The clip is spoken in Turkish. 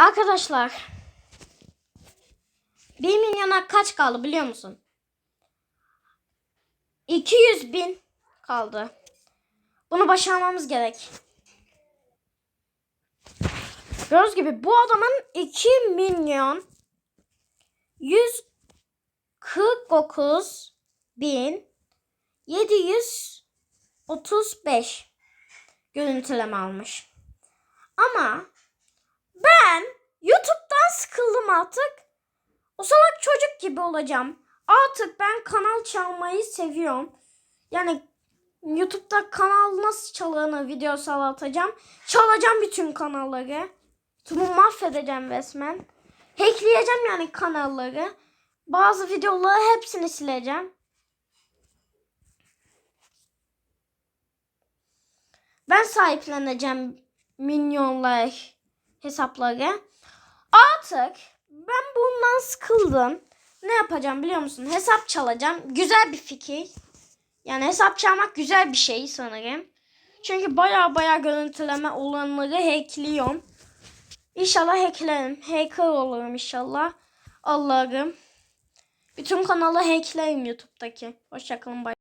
Arkadaşlar. 1 milyona kaç kaldı biliyor musun? 200 bin kaldı. Bunu başarmamız gerek. Gördüğünüz gibi bu adamın 2 milyon 149 bin 735 görüntüleme almış. Ama ben YouTube'dan sıkıldım artık. O salak çocuk gibi olacağım. Artık ben kanal çalmayı seviyorum. Yani YouTube'da kanal nasıl çalınır videosu atacağım. Çalacağım bütün kanalları. YouTube'u mahvedeceğim resmen. Hackleyeceğim yani kanalları. Bazı videoları hepsini sileceğim. Ben sahipleneceğim milyonlar hesapları. Artık ben bundan sıkıldım. Ne yapacağım biliyor musun? Hesap çalacağım. Güzel bir fikir. Yani hesap çalmak güzel bir şey sanırım. Çünkü baya baya görüntüleme olanları hackliyorum. İnşallah hacklerim. Hacker olurum inşallah. Allah'ım. Bütün kanalı hacklerim YouTube'daki. Hoşçakalın. Bay.